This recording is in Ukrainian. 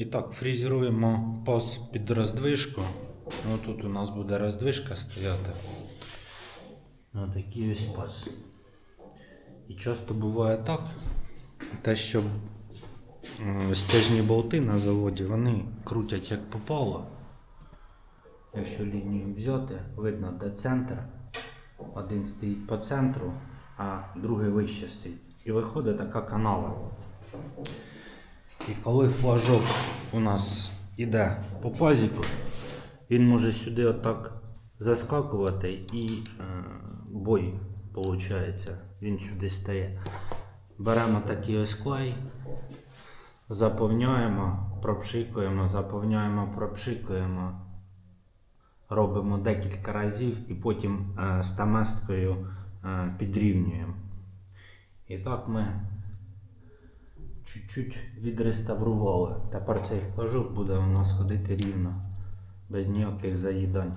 І так, фрезеруємо паз під роздвижку. Ну, тут у нас буде роздвижка стояти. Ось такий ось паз. І часто буває так, те, що стяжні болти на заводі, вони крутять як попало. Якщо лінію взяти, видно, де центр. Один стоїть по центру, а другий вище стоїть. І виходить така канава. І коли флажок у нас іде по пазіку, він може сюди отак заскакувати і е, бой виходить. Він сюди стає. Беремо такий ось клей, заповняємо, пропшикуємо, заповняємо, пропшикуємо. Робимо декілька разів і потім е, стаместкою е, підрівнюємо. І так ми чуть-чуть відреставрували. Тепер цей флажок буде у нас ходити рівно, без ніяких заїдань.